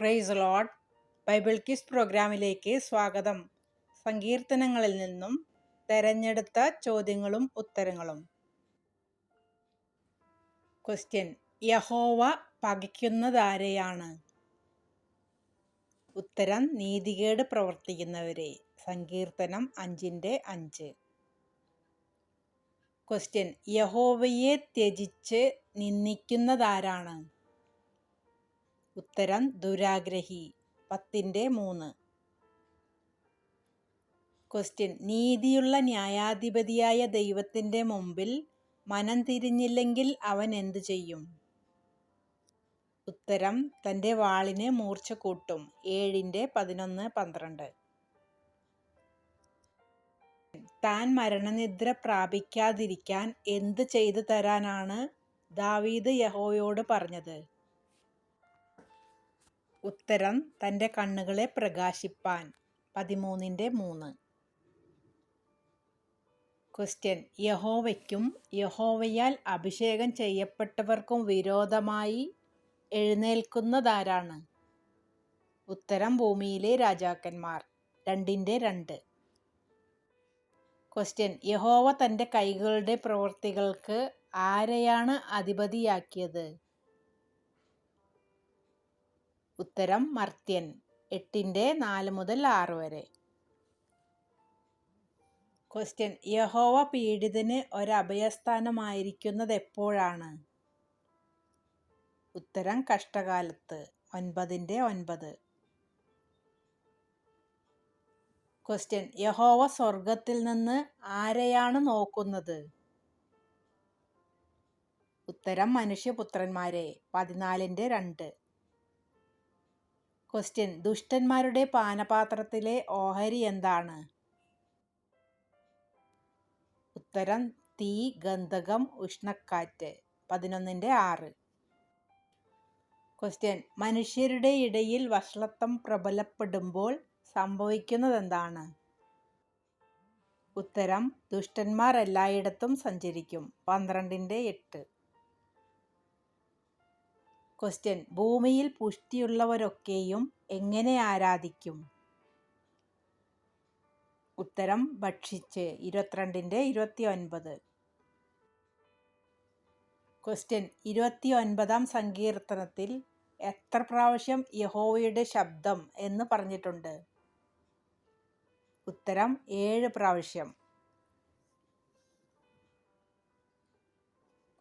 Price load Bible kiss പ്രോഗ്രാമിലേക്ക് സ്വാഗതം. സങ്കീർത്തനങ്ങളിൽ നിന്നും തെരഞ്ഞെടുത്ത ചോദ്യങ്ങളും ഉത്തരങ്ങളും. ക്വസ്റ്റ്യൻ യഹോവ പകയ്ക്കുന്നതാരെയാണ്? ഉത്തരം. നീതികേട് പ്രവർത്തിക്കുന്നവരെ. സങ്കീർത്തനം അഞ്ചിന്റെ അഞ്ച്. ക്വസ്റ്റ്യൻ യഹോവയെ ത്യജിച്ച് നിന്ദിക്കുന്നതാരാണ്? ഉത്തരം ദുരാഗ്രഹി. പത്തിന്റെ മൂന്ന്. ക്വസ്റ്റ്യൻ നീതിയുള്ള ന്യായാധിപതിയായ ദൈവത്തിന്റെ മുമ്പിൽ മനം തിരിഞ്ഞില്ലെങ്കിൽ അവൻ എന്തു ചെയ്യും? ഉത്തരം തന്റെ വാളിനെ മൂർച്ച കൂട്ടും. ഏഴിന്റെ പതിനൊന്ന് പന്ത്രണ്ട്. താൻ മരണനിദ്ര പ്രാപിക്കാതിരിക്കാൻ എന്ത് ചെയ്തു തരാനാണ് ദാവീദ് യഹോയോട് പറഞ്ഞത്? ഉത്തരം തന്റെ കണ്ണുകളെ പ്രകാശിപ്പാൻ. പതിമൂന്നിന്റെ മൂന്ന്. ക്വസ്റ്റ്യൻ യഹോവയ്ക്കും യഹോവയാൽ അഭിഷേകം ചെയ്യപ്പെട്ടവർക്കും വിരോധമായി എഴുന്നേൽക്കുന്നതാരാണ്? ഉത്തരം ഭൂമിയിലെ രാജാക്കന്മാർ. രണ്ടിന്റെ രണ്ട്. ക്വസ്റ്റ്യൻ യഹോവ തന്റെ കൈകളുടെ പ്രവൃത്തികൾക്ക് ആരെയാണ് അധിപതിയാക്കിയത്? ഉത്തരം മർത്യൻ എട്ടിന്റെ നാല് മുതൽ ആറ് വരെ. ക്വസ്റ്റ്യൻ യഹോവ പീഡിതന് ഒരഭയസ്ഥാനമായിരിക്കുന്നത് എപ്പോഴാണ് ഉത്തരം കഷ്ടകാലത്ത് ഒൻപതിന്റെ ഒൻപത്. ക്വസ്റ്റ്യൻ യഹോവ സ്വർഗത്തിൽ നിന്ന് ആരെയാണ് നോക്കുന്നത്? ഉത്തരം മനുഷ്യപുത്രന്മാരെ പതിനാലിന്റെ രണ്ട്. ക്വസ്റ്റ്യൻ. ദുഷ്ടന്മാരുടെ പാനപാത്രത്തിലെ ഓഹരി എന്താണ്? ഉത്തരം തീ ഗന്ധകം ഉഷ്ണക്കാറ്റ്. പതിനൊന്നിന്റെ ആറ്. ക്വസ്റ്റ്യൻ. മനുഷ്യരുടെ ഇടയിൽ വഷളത്വം പ്രബലപ്പെടുമ്പോൾ സംഭവിക്കുന്നതെന്താണ്? ഉത്തരം ദുഷ്ടന്മാർ എല്ലായിടത്തും സഞ്ചരിക്കും. പന്ത്രണ്ടിന്റെ എട്ട്. ക്വസ്റ്റ്യൻ ഭൂമിയിൽ പുഷ്ടിയുള്ളവരൊക്കെയും എങ്ങനെ ആരാധിക്കും? ഉത്തരം ഭക്ഷിച്ച്. ഇരുപത്തിരണ്ടിന്റെ ഇരുപത്തി ഒൻപത് ക്വസ്റ്റ്യൻ ഇരുപത്തി ഒൻപതാം സങ്കീർത്തനത്തിൽ എത്ര പ്രാവശ്യം യഹോവയുടെ ശബ്ദം എന്ന് പറഞ്ഞിട്ടുണ്ട്? ഉത്തരം ഏഴ് പ്രാവശ്യം.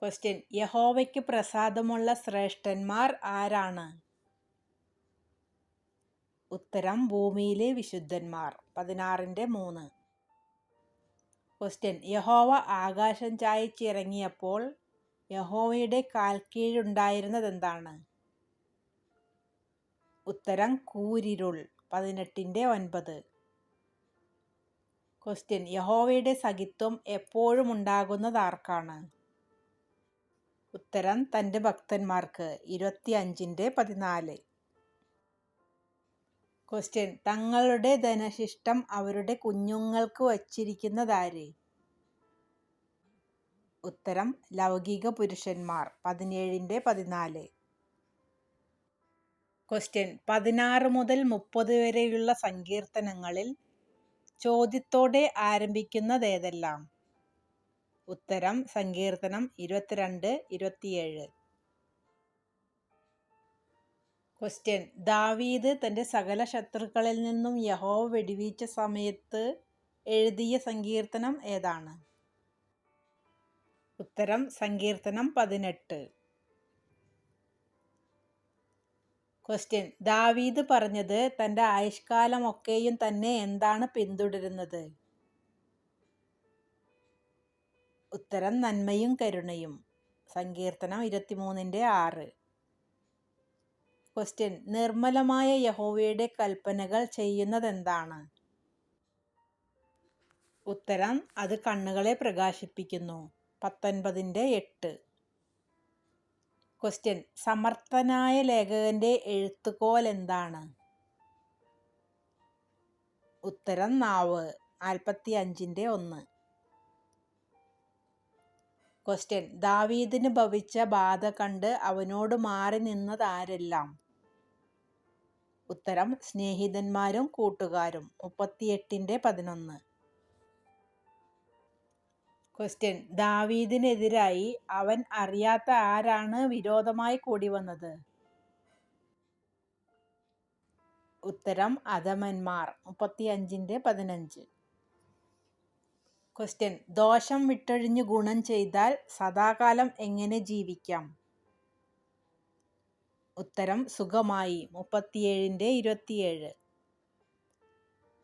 ക്വസ്റ്റ്യൻ യഹോവയ്ക്ക് പ്രസാദമുള്ള ശ്രേഷ്ഠന്മാർ ആരാണ്? ഉത്തരം ഭൂമിയിലെ വിശുദ്ധന്മാർ. പതിനാറിന്റെ മൂന്ന്. ക്വസ്റ്റ്യൻ യഹോവ ആകാശം ചായച്ചിറങ്ങിയപ്പോൾ യഹോവയുടെ കാൽക്കീഴുണ്ടായിരുന്നത് എന്താണ് ഉത്തരം കൂരിരുൾ. പതിനെട്ടിന്റെ ഒൻപത്. ക്വസ്റ്റ്യൻ യഹോവയുടെ സഖിത്വം എപ്പോഴും ഉണ്ടാകുന്നത് ആർക്കാണ്? ഉത്തരം തന്റെ ഭക്തന്മാർക്ക് ഇരുപത്തി അഞ്ചിന്റെ പതിനാല്. ക്വസ്റ്റ്യൻ തങ്ങളുടെ ധനശിഷ്ടം അവരുടെ കുഞ്ഞുങ്ങൾക്ക് വച്ചിരിക്കുന്നതാര്? ഉത്തരം ലൗകിക പുരുഷന്മാർ. പതിനേഴിന്റെ പതിനാല്. ക്വസ്റ്റ്യൻ പതിനാറ് മുതൽ മുപ്പത് വരെയുള്ള സങ്കീർത്തനങ്ങളിൽ ചോദ്യത്തോടെ ആരംഭിക്കുന്നതേതെല്ലാം? ഉത്തരം സങ്കീർത്തനം ഇരുപത്തിരണ്ട് ഇരുപത്തിയേഴ്. ക്വസ്റ്റ്യൻ ദാവീദ് തന്റെ സകല ശത്രുക്കളിൽ നിന്നും യഹോവ വെടിവീച്ച സമയത്ത് എഴുതിയ സങ്കീർത്തനം ഏതാണ്? ഉത്തരം സങ്കീർത്തനം പതിനെട്ട്. ക്വസ്റ്റ്യൻ ദാവീദ് പറഞ്ഞത് തന്റെ ആയുഷ്കാലമൊക്കെയും തന്നെ എന്താണ് പിന്തുടരുന്നത്? ഉത്തരം നന്മയും കരുണയും. സങ്കീർത്തനം ഇരുപത്തിമൂന്നിന്റെ ആറ്. ക്വസ്റ്റ്യൻ നിർമ്മലമായ യഹോവയുടെ കൽപ്പനകൾ ചെയ്യുന്നതെന്താണ്? ഉത്തരം അത് കണ്ണുകളെ പ്രകാശിപ്പിക്കുന്നു. പത്തൊൻപതിന്റെ എട്ട്. ക്വസ്റ്റ്യൻ സമർത്ഥനായ ലേഖകന്റെ എഴുത്തുകോൽ എന്താണ്? ഉത്തരം നാവ്. നാൽപ്പത്തി അഞ്ചിന്റെ ഒന്ന്. ക്വസ്റ്റ്യൻ ദാവീദിന് ഭവിച്ച ബാധ കണ്ട് അവനോട് മാറി നിന്നതാരെല്ലാം? ഉത്തരം. സ്നേഹിതന്മാരും കൂട്ടുകാരും. മുപ്പത്തിയെട്ടിന്റെ പതിനൊന്ന്. ക്വസ്റ്റ്യൻ ദാവീദിനെതിരായി അവൻ അറിയാത്ത ആരാണ് വിരോധമായി കൂടി വന്നത്? ഉത്തരം. അധമന്മാർ മുപ്പത്തിയഞ്ചിന്റെ പതിനഞ്ച്. ക്വസ്റ്റ്യൻ ദോഷം വിട്ടൊഴിഞ്ഞ് ഗുണം ചെയ്താൽ സദാകാലം എങ്ങനെ ജീവിക്കാം? ഉത്തരം സുഖമായി. മുപ്പത്തിയേഴിന്റെ ഇരുപത്തിയേഴ്.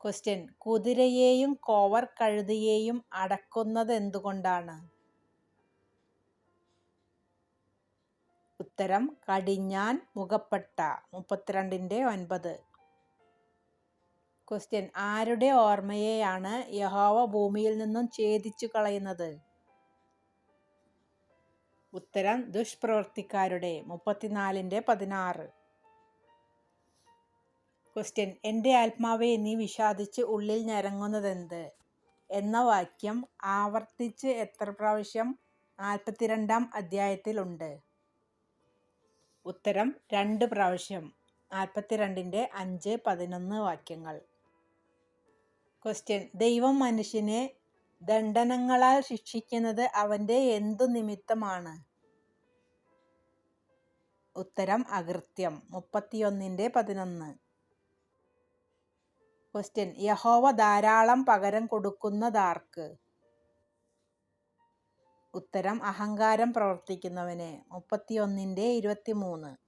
ക്വസ്റ്റ്യൻ കുതിരയെയും കോവർ കഴുതയെയും അടക്കുന്നത് എന്തുകൊണ്ടാണ് ഉത്തരം. കടിഞ്ഞാൻ മുഖപ്പെട്ട. മുപ്പത്തിരണ്ടിന്റെ ഒൻപത്. ക്വസ്റ്റ്യൻ ആരുടെ ഓർമ്മയെയാണ് യഹോവ ഭൂമിയിൽ നിന്നും ഛേദിച്ചു കളയുന്നത്? ഉത്തരം ദുഷ്പ്രവർത്തിക്കാരുടെ മുപ്പത്തിനാലിന്റെ പതിനാറ്. ക്വസ്റ്റ്യൻ എന്റെ ആത്മാവെ നീ വിഷാദിച്ച് ഉള്ളിൽ ഞരങ്ങുന്നതെന്ത്? എന്ന വാക്യം ആവർത്തിച്ച് എത്ര പ്രാവശ്യം? നാൽപ്പത്തിരണ്ടാം അധ്യായത്തിലുണ്ട്. ഉത്തരം രണ്ട് പ്രാവശ്യം. നാൽപ്പത്തിരണ്ടിന്റെ അഞ്ച് പതിനൊന്ന് വാക്യങ്ങൾ. ക്വസ്റ്റ്യൻ ദൈവം മനുഷ്യനെ ദണ്ഡനങ്ങളാൽ ശിക്ഷിക്കുന്നത് അവന്റെ എന്തു നിമിത്തമാണ്? ഉത്തരം അകൃത്യം. മുപ്പത്തിയൊന്നിന്റെ പതിനൊന്ന്. ക്വസ്റ്റ്യൻ യഹോവ ധാരാളം പകരം കൊടുക്കുന്നതാർക്ക്? ഉത്തരം അഹങ്കാരം പ്രവർത്തിക്കുന്നവന്. മുപ്പത്തിയൊന്നിന്റെ ഇരുപത്തിമൂന്ന്.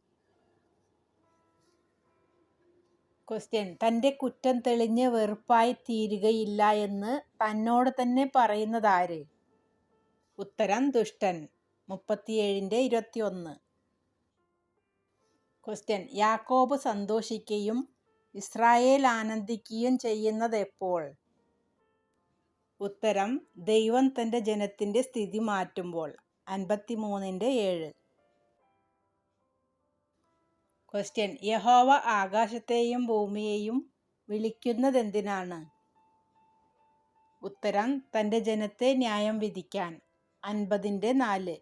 ക്വസ്റ്റ്യൻ തന്റെ കുറ്റം തെളിഞ്ഞ് വെറുപ്പായി തീരുകയില്ല എന്ന് തന്നോട് തന്നെ പറയുന്നതാര്? ഉത്തരം ദുഷ്ടൻ. മുപ്പത്തിയേഴിന്റെ ഇരുപത്തിയൊന്ന്. ക്വസ്റ്റ്യൻ യാക്കോബ് സന്തോഷിക്കുകയും ഇസ്രായേൽ ആനന്ദിക്കുകയും ചെയ്യുന്നത് എപ്പോൾ? ഉത്തരം. ദൈവം തന്റെ ജനത്തിന്റെ സ്ഥിതി മാറ്റുമ്പോൾ. അൻപത്തിമൂന്നിന്റെ ഏഴ്. ക്വസ്റ്റ്യൻ യഹോവ ആകാശത്തെയും ഭൂമിയെയും വിളിക്കുന്നതെന്തിനാണ്? ഉത്തരം. തന്റെ ജനത്തെ ന്യായം വിധിക്കാൻ. അൻപതിന്റെ നാല്.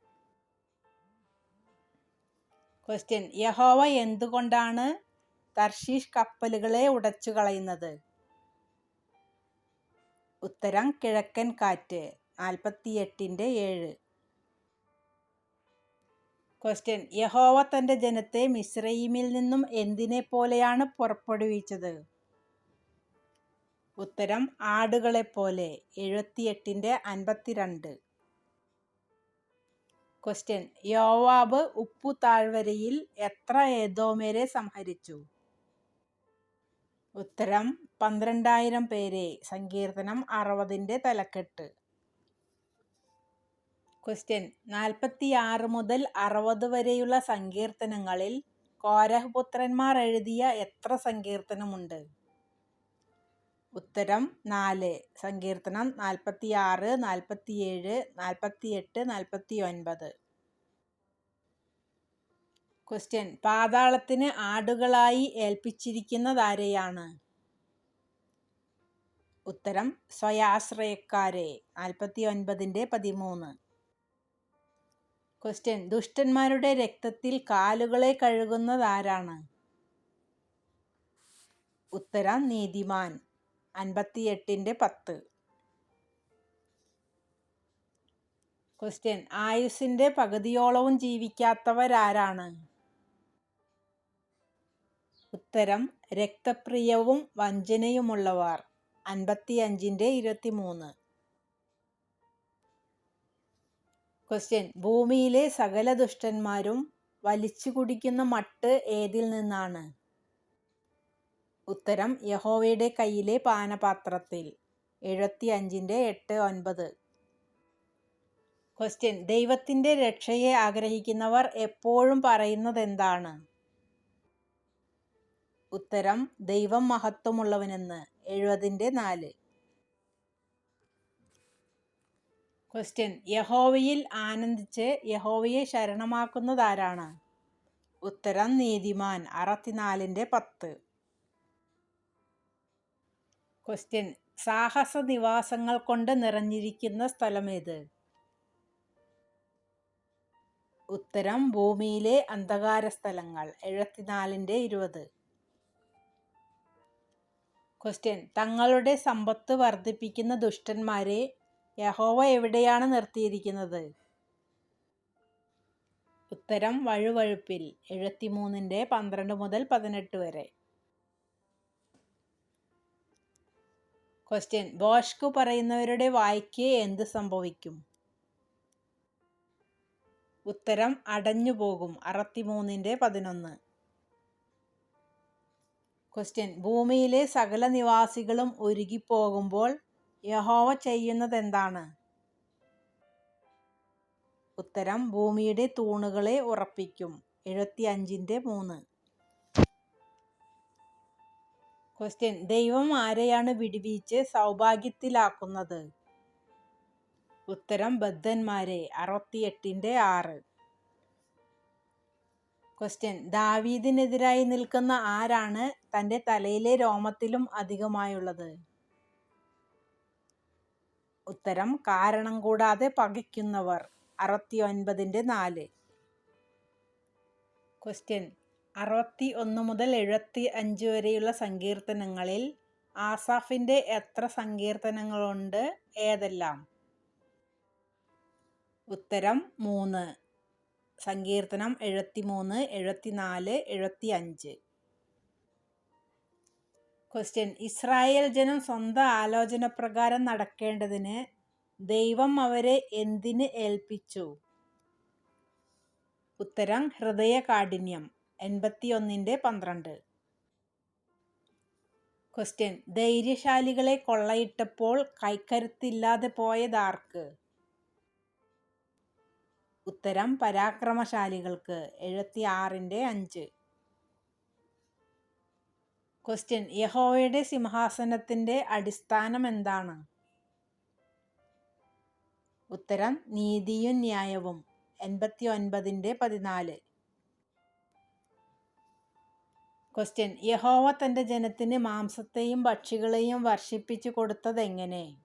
ക്വസ്റ്റ്യൻ യഹോവ എന്തുകൊണ്ടാണ് തർഷീഷ് കപ്പലുകളെ ഉടച്ചു കളയുന്നത് ഉത്തരം. കിഴക്കൻ കാറ്റ്. നാൽപ്പത്തിയെട്ടിന്റെ ഏഴ്. ക്വസ്റ്റ്യൻ യഹോവ തന്റെ ജനത്തെ മിശ്രയിമിൽ നിന്നും എന്തിനെ പോലെയാണ് പുറപ്പെടുവിച്ചത്? ഉത്തരം ആടുകളെപ്പോലെ. എഴുപത്തിയെട്ടിന്റെ അൻപത്തിരണ്ട്. ക്വസ്റ്റ്യൻ യോവാബ് ഉപ്പു താഴ്വരയിൽ എത്ര ഏതോമേരെ സംഹരിച്ചു? ഉത്തരം പന്ത്രണ്ടായിരം പേരെ. സങ്കീർത്തനം അറുപതിന്റെ തലക്കെട്ട്. ക്വസ്റ്റ്യൻ നാൽപ്പത്തി ആറ് മുതൽ അറുപത് വരെയുള്ള സങ്കീർത്തനങ്ങളിൽ കോരഹപുത്രന്മാർ എഴുതിയ എത്ര സങ്കീർത്തനമുണ്ട്? ഉത്തരം നാല്. സങ്കീർത്തനം നാൽപ്പത്തി ആറ് നാൽപ്പത്തിയേഴ് നാൽപ്പത്തിയെട്ട് നാൽപ്പത്തി ഒൻപത് ക്വസ്റ്റ്യൻ പാതാളത്തിന് ആടുകളായി ഏൽപ്പിച്ചിരിക്കുന്നതാരെയാണ്? ഉത്തരം. സ്വയാശ്രയക്കാരെ. നാൽപ്പത്തി ഒൻപതിന്റെ പതിമൂന്ന്. ക്വസ്റ്റ്യൻ ദുഷ്ടന്മാരുടെ രക്തത്തിൽ കാലുകളെ കഴുകുന്നതാരാണ്? ഉത്തരം നീതിമാൻ. അൻപത്തിയെട്ടിന്റെ പത്ത്. ക്വസ്റ്റ്യൻ ആയുസിന്റെ പകുതിയോളവും ജീവിക്കാത്തവരാരാണ്? ഉത്തരം രക്തപ്രിയവും വഞ്ചനയുമുള്ളവർ. അൻപത്തിയഞ്ചിന്റെ ഇരുപത്തിമൂന്ന്. ക്വസ്റ്റ്യൻ ഭൂമിയിലെ സകല ദുഷ്ടന്മാരും വലിച്ചു കുടിക്കുന്ന മട്ട് ഏതിൽ നിന്നാണ്? ഉത്തരം യഹോവയുടെ കയ്യിലെ പാനപാത്രത്തിൽ. എഴുപത്തി അഞ്ചിന്റെ എട്ട് ഒൻപത്. ക്വസ്റ്റ്യൻ ദൈവത്തിന്റെ രക്ഷയെ ആഗ്രഹിക്കുന്നവർ എപ്പോഴും പറയുന്നത് എന്താണ് ഉത്തരം ദൈവം മഹത്വമുള്ളവനെന്ന്. എഴുപതിന്റെ നാല്. ക്വസ്റ്റ്യൻ യഹോവയിൽ ആനന്ദിച്ച് യഹോവയെ ശരണമാക്കുന്നതാരാണ്? ഉത്തരം നീതിമാൻ. അറുപത്തിനാലിന്റെ പത്ത്. ക്വസ്റ്റ്യൻ സാഹസ നിവാസങ്ങൾ കൊണ്ട് നിറഞ്ഞിരിക്കുന്ന സ്ഥലമേത്? ഉത്തരം ഭൂമിയിലെ അന്ധകാര സ്ഥലങ്ങൾ. എഴുപത്തിനാലിന്റെ ഇരുപത്. ക്വസ്റ്റ്യൻ തങ്ങളുടെ സമ്പത്ത് വർദ്ധിപ്പിക്കുന്ന ദുഷ്ടന്മാരെ യഹോവ എവിടെയാണ് നിർത്തിയിരിക്കുന്നത്? ഉത്തരം വഴുവഴുപ്പിൽ എഴുപത്തിമൂന്നിന്റെ പന്ത്രണ്ട് മുതൽ പതിനെട്ട് വരെ. ക്വസ്റ്റ്യൻ ബോഷ്കു പറയുന്നവരുടെ വായിക്ക് എന്ത് സംഭവിക്കും? ഉത്തരം അടഞ്ഞു പോകും. അറുപത്തിമൂന്നിന്റെ പതിനൊന്ന്. ക്വസ്റ്റ്യൻ ഭൂമിയിലെ സകല നിവാസികളും ഉരുകിപ്പോകുമ്പോൾ യഹോവ ചെയ്യുന്നതെന്താണ്? ഉത്തരം ഭൂമിയുടെ തൂണുകളെ ഉറപ്പിക്കും. എഴുപത്തി അഞ്ചിന്റെ മൂന്ന്. ക്വസ്റ്റ്യൻ ദൈവം ആരെയാണ് വിടുവിച്ച് സൗഭാഗ്യത്തിലാക്കുന്നത്? ഉത്തരം ബദ്ധന്മാരെ. അറുപത്തിയെട്ടിന്റെ ആറ്. ക്വസ്റ്റ്യൻ ദാവീദിനെതിരായി നിൽക്കുന്ന ആരാണ് തന്റെ തലയിലെ രോമത്തിലും അധികമായുള്ളത്? ഉത്തരം കാരണം കൂടാതെ പകയ്ക്കുന്നവർ. അറുപത്തി ഒൻപതിന്റെ നാല്. ക്വസ്റ്റ്യൻ അറുപത്തി ഒന്ന് മുതൽ എഴുപത്തി അഞ്ച് വരെയുള്ള സങ്കീർത്തനങ്ങളിൽ ആസാഫിന്റെ എത്ര സങ്കീർത്തനങ്ങളുണ്ട്? ഏതെല്ലാം? ഉത്തരം മൂന്ന്. സങ്കീർത്തനം എഴുപത്തി മൂന്ന് എഴുപത്തി നാല് എഴുപത്തി അഞ്ച് ക്വസ്റ്റ്യൻ ഇസ്രായേൽ ജനം സ്വന്തം ആലോചന പ്രകാരം നടക്കേണ്ടതിന് ദൈവം അവരെ എന്തിന് ഏൽപ്പിച്ചു? ഉത്തരം ഹൃദയകാഠിന്യം. എൺപത്തി ഒന്നിന്റെ പന്ത്രണ്ട്. ക്വസ്റ്റ്യൻ ധൈര്യശാലികളെ കൊള്ളയിട്ടപ്പോൾ കൈക്കരുത്തില്ലാതെ പോയതാർക്ക് ഉത്തരം പരാക്രമശാലികൾക്ക്. എഴുപത്തി ആറിന്റെ അഞ്ച്. ക്വസ്റ്റ്യൻ യഹോവയുടെ സിംഹാസനത്തിന്റെ അടിസ്ഥാനം എന്താണ്? ഉത്തരം നീതിയും ന്യായവും. എൺപത്തി ഒൻപതിന്റെ പതിനാല്. ക്വസ്റ്റ്യൻ യഹോവ തന്റെ ജനത്തിന് മാംസത്തെയും പക്ഷികളെയും വർഷിപ്പിച്ചു കൊടുത്തതെങ്ങനെ?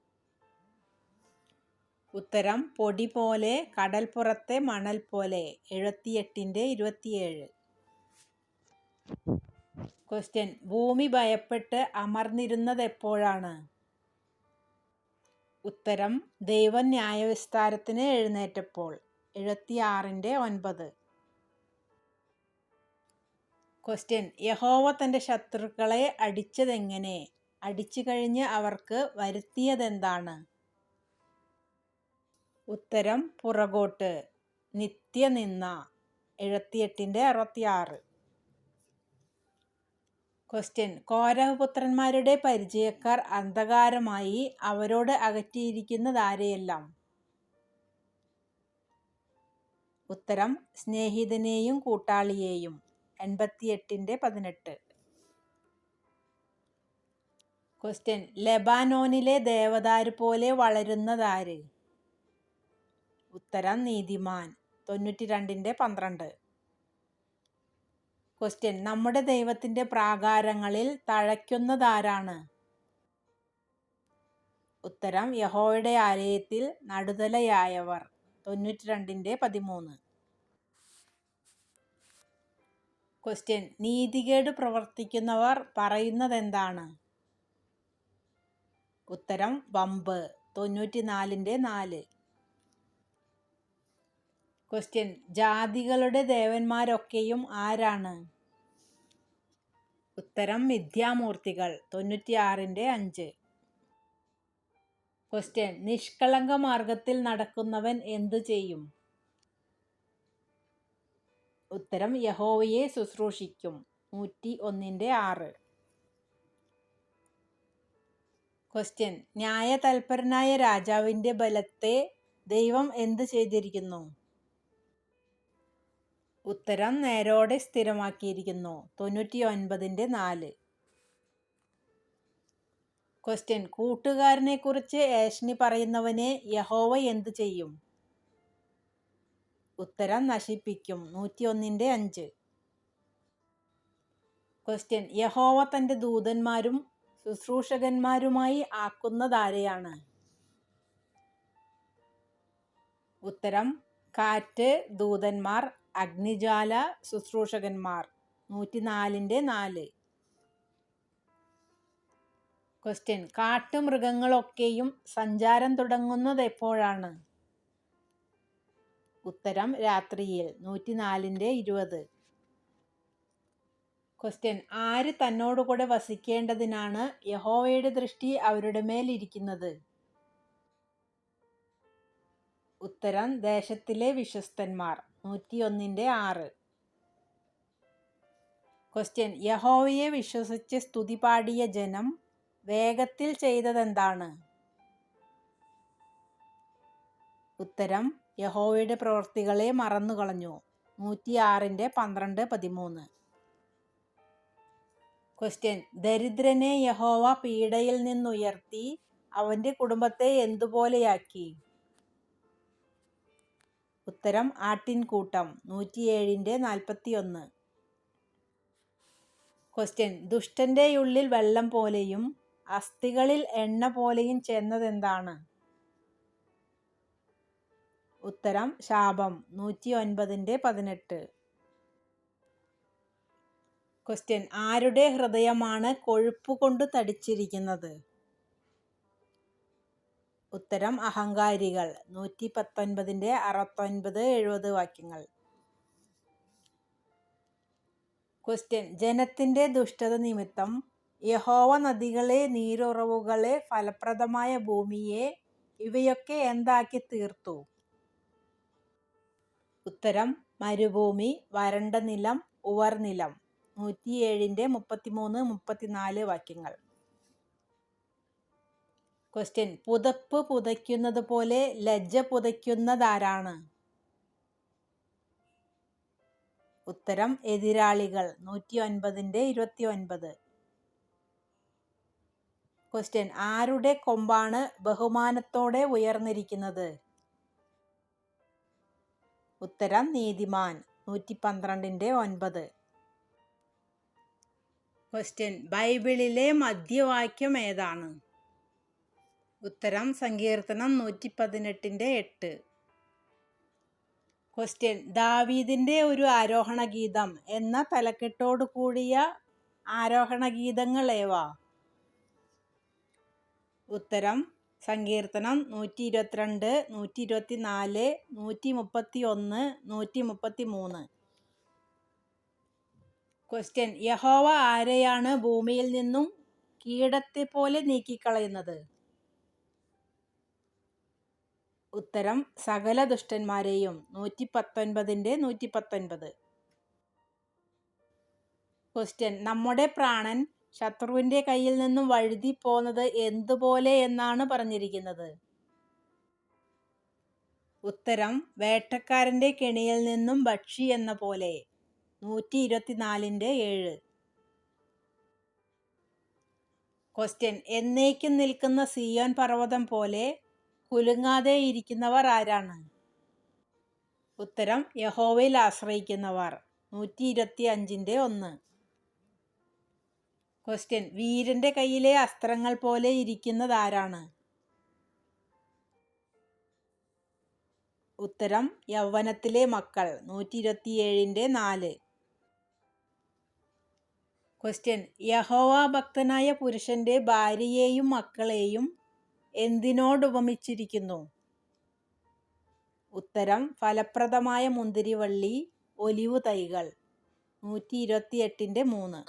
ഉത്തരം പൊടി പോലെ കടൽപ്പുറത്തെ മണൽ പോലെ. എഴുപത്തിയെട്ടിന്റെ ഇരുപത്തിയേഴ്. ക്വസ്റ്റ്യൻ ഭൂമി ഭയപ്പെട്ട് അമർന്നിരുന്നത് എപ്പോഴാണ് ഉത്തരം. ദൈവം ന്യായവിസ്താരത്തിന് എഴുന്നേറ്റപ്പോൾ. എഴുപത്തിയാറിന്റെ ഒൻപത്. ക്വസ്റ്റ്യൻ യഹോവ തന്റെ ശത്രുക്കളെ അടിച്ചതെങ്ങനെ? അടിച്ചു കഴിഞ്ഞ് അവർക്ക് വരുത്തിയതെന്താണ്? ഉത്തരം. പുറകോട്ട്. നിത്യനിന്ന എഴുപത്തിയെട്ടിന്റെ അറുപത്തിയാറ്. ക്വസ്റ്റ്യൻ കോരഹപുത്രന്മാരുടെ പരിചയക്കാർ അന്ധകാരമായി അവരോട് അകറ്റിയിരിക്കുന്നതാരെയെല്ലാം? ഉത്തരം. സ്നേഹിതനെയും കൂട്ടാളിയെയും. എൺപത്തിയെട്ടിന്റെ പതിനെട്ട്. ക്വസ്റ്റ്യൻ ലെബാനോനിലെ ദേവദാരു പോലെ വളരുന്നതാര്? ഉത്തരം. നീതിമാൻ. തൊണ്ണൂറ്റി രണ്ടിന്റെ പന്ത്രണ്ട്. ക്വസ്റ്റ്യൻ നമ്മുടെ ദൈവത്തിന്റെ പ്രാകാരങ്ങളിൽ തഴയ്ക്കുന്നതാരാണ്? ഉത്തരം. യഹോയുടെ ആലയത്തിൽ നടുതലയായവർ. തൊണ്ണൂറ്റി രണ്ടിന്റെ പതിമൂന്ന്. ക്വസ്റ്റ്യൻ നീതികേട് പ്രവർത്തിക്കുന്നവർ പറയുന്നതെന്താണ്? ഉത്തരം. വമ്പ്. തൊണ്ണൂറ്റി നാലിന്റെ നാല്. ക്വസ്റ്റ്യൻ ജാതികളുടെ ദേവന്മാരൊക്കെയും ആരാണ്? ഉത്തരം മിഥ്യാമൂർത്തികൾ തൊണ്ണൂറ്റിയാറിന്റെ അഞ്ച്. ക്വസ്റ്റ്യൻ നിഷ്കളങ്ക മാർഗത്തിൽ നടക്കുന്നവൻ എന്തു ചെയ്യും? ഉത്തരം യഹോവയെ ശുശ്രൂഷിക്കും. നൂറ്റി ഒന്നിന്റെ ആറ്. ക്വസ്റ്റ്യൻ ന്യായതൽപരനായ രാജാവിന്റെ ബലത്തെ ദൈവം എന്ത് ചെയ്തിരിക്കുന്നു? ഉത്തരം നേരോടെ സ്ഥിരമാക്കിയിരിക്കുന്നു. തൊണ്ണൂറ്റി ഒൻപതിന്റെ നാല്. ക്വസ്റ്റ്യൻ കൂട്ടുകാരനെ കുറിച്ച് ഏഷ്ണി പറയുന്നവനെ യഹോവ എന്തു ചെയ്യും? ഉത്തരം നശിപ്പിക്കും. നൂറ്റി ഒന്നിന്റെ അഞ്ച്. ക്വസ്റ്റ്യൻ യഹോവ തന്റെ ദൂതന്മാരും ശുശ്രൂഷകന്മാരുമായി ആക്കുന്നതാരെയാണ്? ഉത്തരം. കാറ്റ് ദൂതന്മാർ അഗ്നിജാല ശുശ്രൂഷകന്മാർ. നൂറ്റിനാലിന്റെ നാല്. ക്വസ്റ്റ്യൻ കാട്ടുമൃഗങ്ങളൊക്കെയും സഞ്ചാരം തുടങ്ങുന്നത് എപ്പോഴാണ്? ഉത്തരം രാത്രിയിൽ. നൂറ്റിനാലിന്റെ ഇരുപത്. ക്വസ്റ്റ്യൻ ആര് തന്നോടുകൂടെ വസിക്കേണ്ടതിനാണ് യഹോവയുടെ ദൃഷ്ടി അവരുടെ മേലിരിക്കുന്നത്? ഉത്തരം ദേശത്തിലെ വിശ്വസ്തന്മാർ. നൂറ്റിയൊന്നിന്റെ ആറ്. ക്വസ്റ്റ്യൻ യഹോവയെ വിശ്വസിച്ച് സ്തുതി പാടിയ ജനം വേഗത്തിൽ ചെയ്തതെന്താണ്? ഉത്തരം യഹോവയുടെ പ്രവൃത്തികളെ മറന്നുകളഞ്ഞു. നൂറ്റിയാറിന്റെ പന്ത്രണ്ട് പതിമൂന്ന്. ക്വസ്റ്റ്യൻ ദരിദ്രനെ യഹോവ പീഡയിൽ നിന്നുയർത്തി അവന്റെ കുടുംബത്തെ എന്തുപോലെയാക്കി? ഉത്തരം ആട്ടിൻകൂട്ടം നൂറ്റിയേഴിന്റെ നാൽപ്പത്തി ഒന്ന് ക്വസ്റ്റ്യൻ ദുഷ്ടന്റെ ഉള്ളിൽ വെള്ളം പോലെയും അസ്ഥികളിൽ എണ്ണ പോലെയും ചെന്നതെന്താണ് ഉത്തരം ശാപം നൂറ്റി ഒൻപതിന്റെ പതിനെട്ട്. ക്വസ്റ്റ്യൻ ആരുടെ ഹൃദയമാണ് കൊഴുപ്പ് കൊണ്ട് തടിച്ചിരിക്കുന്നത്? ഉത്തരം അഹങ്കാരികൾ. നൂറ്റി പത്തൊൻപതിന്റെ അറുപത്തൊൻപത് എഴുപത് വാക്യങ്ങൾ. ക്വസ്റ്റ്യൻ ജനത്തിന്റെ ദുഷ്ടത നിമിത്തം യഹോവ നദികളെ നീരുറവുകളെ ഫലപ്രദമായ ഭൂമിയെ ഇവയൊക്കെ എന്താക്കി തീർത്തു? ഉത്തരം. മരുഭൂമി വരണ്ട നിലം ഉവർനിലം. നൂറ്റിയേഴിന്റെ മുപ്പത്തിമൂന്ന് മുപ്പത്തിനാല് വാക്യങ്ങൾ. ക്വസ്റ്റ്യൻ പുതപ്പ് പുതയ്ക്കുന്നത് പോലെ ലജ്ജ പുതയ്ക്കുന്നതാരാണ്? ഉത്തരം എതിരാളികൾ. നൂറ്റി ഒൻപതിന്റെ ഇരുപത്തി ഒൻപത് ക്വസ്റ്റ്യൻ ആരുടെ കൊമ്പാണ് ബഹുമാനത്തോടെ ഉയർന്നിരിക്കുന്നത്? ഉത്തരം നീതിമാൻ. നൂറ്റി പന്ത്രണ്ടിന്റെ ഒൻപത്. ക്വസ്റ്റ്യൻ ബൈബിളിലെ മധ്യവാക്യം ഏതാണ്? ഉത്തരം സങ്കീർത്തനം നൂറ്റി പതിനെട്ടിന്റെ എട്ട്. ക്വസ്റ്റ്യൻ ദാവീദിന്റെ ഒരു ആരോഹണ ഗീതം എന്ന തലക്കെട്ടോട് കൂടിയ ആരോഹണ ഗീതങ്ങൾ ഉത്തരം സങ്കീർത്തനം നൂറ്റി ഇരുപത്തിരണ്ട് നൂറ്റി ഇരുപത്തി നാല് നൂറ്റി മുപ്പത്തി ഒന്ന് നൂറ്റി മുപ്പത്തി മൂന്ന് ക്വസ്റ്റ്യൻ യഹോവ ആരെയാണ് ഭൂമിയിൽ നിന്നും കീടത്തെ പോലെ നീക്കിക്കളയുന്നത്? ഉത്തരം സകല ദുഷ്ടന്മാരെയും. നൂറ്റി പത്തൊൻപതിന്റെ നൂറ്റി പത്തൊൻപത് ക്വസ്റ്റ്യൻ നമ്മുടെ പ്രാണൻ ശത്രുവിന്റെ കയ്യിൽ നിന്നും വഴുതി പോന്നത് എന്തുപോലെ എന്നാണ് പറഞ്ഞിരിക്കുന്നത്? ഉത്തരം വേട്ടക്കാരന്റെ കെണിയിൽ നിന്നും ഭക്ഷി എന്ന പോലെ. നൂറ്റി ഇരുപത്തിനാലിന്റെ ഏഴ്. ക്വസ്റ്റ്യൻ എന്നേക്കും നിൽക്കുന്ന സിയോൻ പർവതം പോലെ കുലുങ്ങാതെ ഇരിക്കുന്നവർ ആരാണ്? ഉത്തരം യഹോവയിൽ ആശ്രയിക്കുന്നവർ. നൂറ്റി ഇരുപത്തി അഞ്ചിന്റെ ഒന്ന്. ക്വസ്റ്റ്യൻ വീരന്റെ കയ്യിലെ അസ്ത്രങ്ങൾ പോലെ ഇരിക്കുന്നത് ആരാണ്? ഉത്തരം യൗവനത്തിലെ മക്കൾ. നൂറ്റി ഇരുപത്തിയേഴിന്റെ നാല്. ക്വസ്റ്റ്യൻ യഹോവ ഭക്തനായ പുരുഷന്റെ ഭാര്യയെയും മക്കളെയും എന്തിനോട് ഉപമിച്ചിരിക്കുന്നു? ഉത്തരം ഫലപ്രദമായ മുന്തിരിവള്ളി ഒലിവ് തൈകൾ. നൂറ്റി ഇരുപത്തിയെട്ടിന്റെ മൂന്ന്.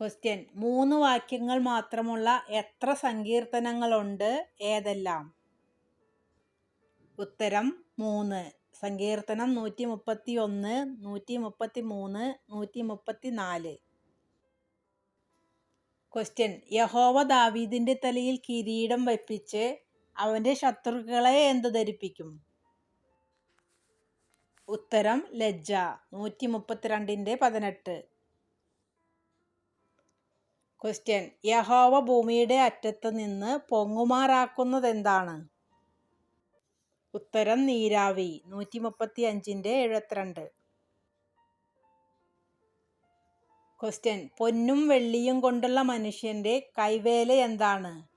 ക്വസ്റ്റ്യൻ മൂന്ന് വാക്യങ്ങൾ മാത്രമുള്ള എത്ര സങ്കീർത്തനങ്ങളുണ്ട്? ഏതെല്ലാം? ഉത്തരം മൂന്ന്. സങ്കീർത്തനം നൂറ്റി മുപ്പത്തി ഒന്ന് നൂറ്റി മുപ്പത്തി മൂന്ന് നൂറ്റി മുപ്പത്തി നാല് ക്വസ്റ്റ്യൻ യഹോവ ദാവീദിന്റെ തലയിൽ കിരീടം വയ്പ്പിച്ച് അവന്റെ ശത്രുക്കളെ എന്ത് ധരിപ്പിക്കും? ഉത്തരം ലജ്ജ. നൂറ്റി മുപ്പത്തിരണ്ടിന്റെ പതിനെട്ട്. ക്വസ്റ്റ്യൻ യഹോവ ഭൂമിയുടെ അറ്റത്ത് നിന്ന് പൊങ്ങുമാറാക്കുന്നത് എന്താണ് ഉത്തരം നീരാവി. നൂറ്റി മുപ്പത്തി അഞ്ചിന്റെ എഴുപത്തിരണ്ട്. ക്വസ്റ്റ്യൻ പൊന്നും വെള്ളിയും കൊണ്ടുള്ള മനുഷ്യന്റെ കൈവേല എന്താണ്?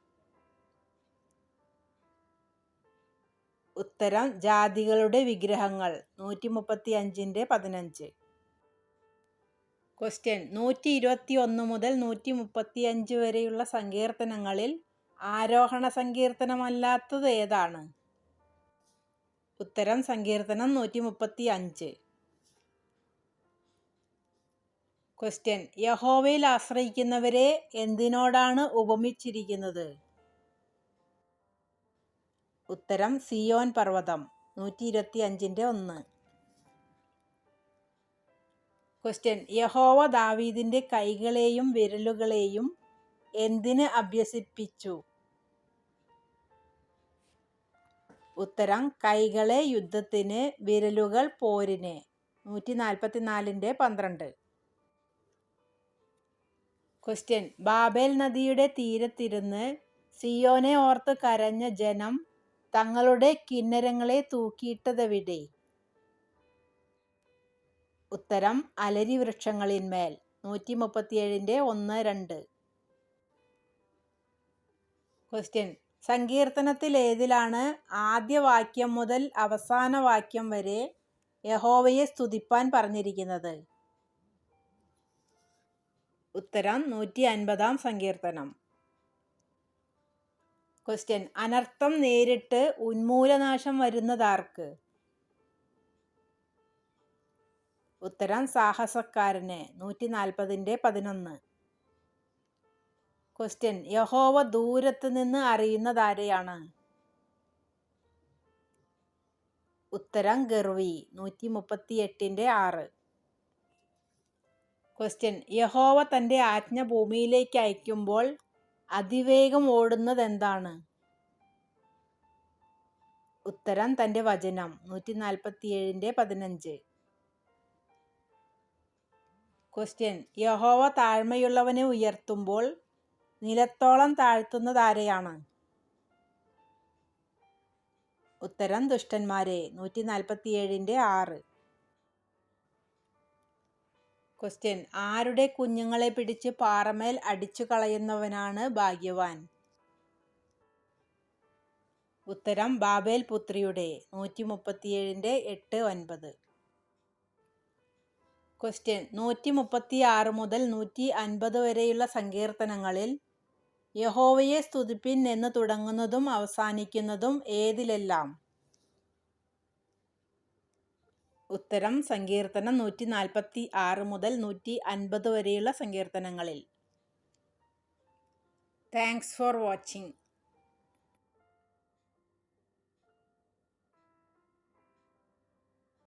ഉത്തരം ജാതികളുടെ വിഗ്രഹങ്ങൾ. നൂറ്റി മുപ്പത്തി അഞ്ചിന്റെ പതിനഞ്ച്. ക്വസ്റ്റ്യൻ നൂറ്റി ഇരുപത്തി ഒന്ന് മുതൽ നൂറ്റി മുപ്പത്തി അഞ്ച് വരെയുള്ള സങ്കീർത്തനങ്ങളിൽ ആരോഹണ സങ്കീർത്തനമല്ലാത്തത് ഏതാണ്? ഉത്തരം സങ്കീർത്തനം നൂറ്റി മുപ്പത്തി അഞ്ച് ക്വസ്റ്റ്യൻ യഹോവയിൽ ആശ്രയിക്കുന്നവരെ എന്തിനോടാണ് ഉപമിച്ചിരിക്കുന്നത്? ഉത്തരം സിയോൻ പർവതം നൂറ്റി ഇരുപത്തി അഞ്ചിന്റെ ഒന്ന്. ക്വസ്റ്റ്യൻ യഹോവ ദാവീദിന്റെ കൈകളെയും വിരലുകളെയും എന്തിന് അഭ്യസിപ്പിച്ചു? ഉത്തരം കൈകളെ യുദ്ധത്തിന് വിരലുകൾ പോരിന്. നൂറ്റി നാൽപ്പത്തി നാലിന്റെ പന്ത്രണ്ട്. ക്വസ്റ്റ്യൻ ബാബേൽ നദിയുടെ തീരത്തിരുന്ന് സിയോനെ ഓർത്ത് കരഞ്ഞ ജനം തങ്ങളുടെ കിന്നരങ്ങളെ തൂക്കിയിട്ടതെവിടെ? ഉത്തരം അലരി വൃക്ഷങ്ങളിന്മേൽ നൂറ്റി മുപ്പത്തിയേഴിന്റെ ഒന്ന് രണ്ട്. ക്വസ്റ്റ്യൻ സങ്കീർത്തനത്തിൽ ഏതിലാണ് ആദ്യ വാക്യം മുതൽ അവസാന വാക്യം വരെ യഹോവയെ സ്തുതിപ്പാൻ പറഞ്ഞിരിക്കുന്നത്? ഉത്തരം നൂറ്റി അൻപതാം സങ്കീർത്തനം. ക്വസ്റ്റ്യൻ അനർത്ഥം നേരിട്ട് ഉന്മൂലനാശം വരുന്നതാർക്ക്? ഉത്തരം സാഹസക്കാരന് നൂറ്റി നാൽപ്പതിന്റെ പതിനൊന്ന്. ക്വസ്റ്റ്യൻ യഹോവ ദൂരത്ത് നിന്ന് അറിയുന്നതാരെയാണ്? ഉത്തരം ഗർവി നൂറ്റി മുപ്പത്തി എട്ടിന്റെ ആറ്. ക്വസ്റ്റ്യൻ യഹോവ തന്റെ ആജ്ഞ ഭൂമിയിലേക്ക് അയക്കുമ്പോൾ അതിവേഗം ഓടുന്നത് എന്താണ് ഉത്തരം തന്റെ വചനം. നൂറ്റി നാൽപ്പത്തി ഏഴിന്റെ പതിനഞ്ച്. ക്വസ്റ്റ്യൻ യഹോവ താഴ്മയുള്ളവനെ ഉയർത്തുമ്പോൾ നിലത്തോളം താഴ്ത്തുന്നത് ആരെയാണ്? ഉത്തരം ദുഷ്ടന്മാരെ. നൂറ്റി നാൽപ്പത്തി ഏഴിന്റെ ആറ്. ക്വസ്റ്റ്യൻ ആരുടെ കുഞ്ഞുങ്ങളെ പിടിച്ച് പാറമേൽ അടിച്ചു കളയുന്നവനാണ് ഭാഗ്യവാൻ? ഉത്തരം ബാബേൽ പുത്രിയുടെ. നൂറ്റി മുപ്പത്തിയേഴിന്റെ എട്ട് ഒൻപത്. ക്വസ്റ്റ്യൻ നൂറ്റി മുപ്പത്തി ആറ് മുതൽ നൂറ്റി അൻപത് വരെയുള്ള സങ്കീർത്തനങ്ങളിൽ യഹോവയെ സ്തുതിപ്പിൻ എന്ന് തുടങ്ങുന്നതും അവസാനിക്കുന്നതും ഏതിലെല്ലാം? ഉത്തരം സങ്കീർത്തനം നൂറ്റി നാൽപ്പത്തി ആറ് മുതൽ നൂറ്റി അൻപത് വരെയുള്ള സങ്കീർത്തനങ്ങളിൽ. Thanks for watching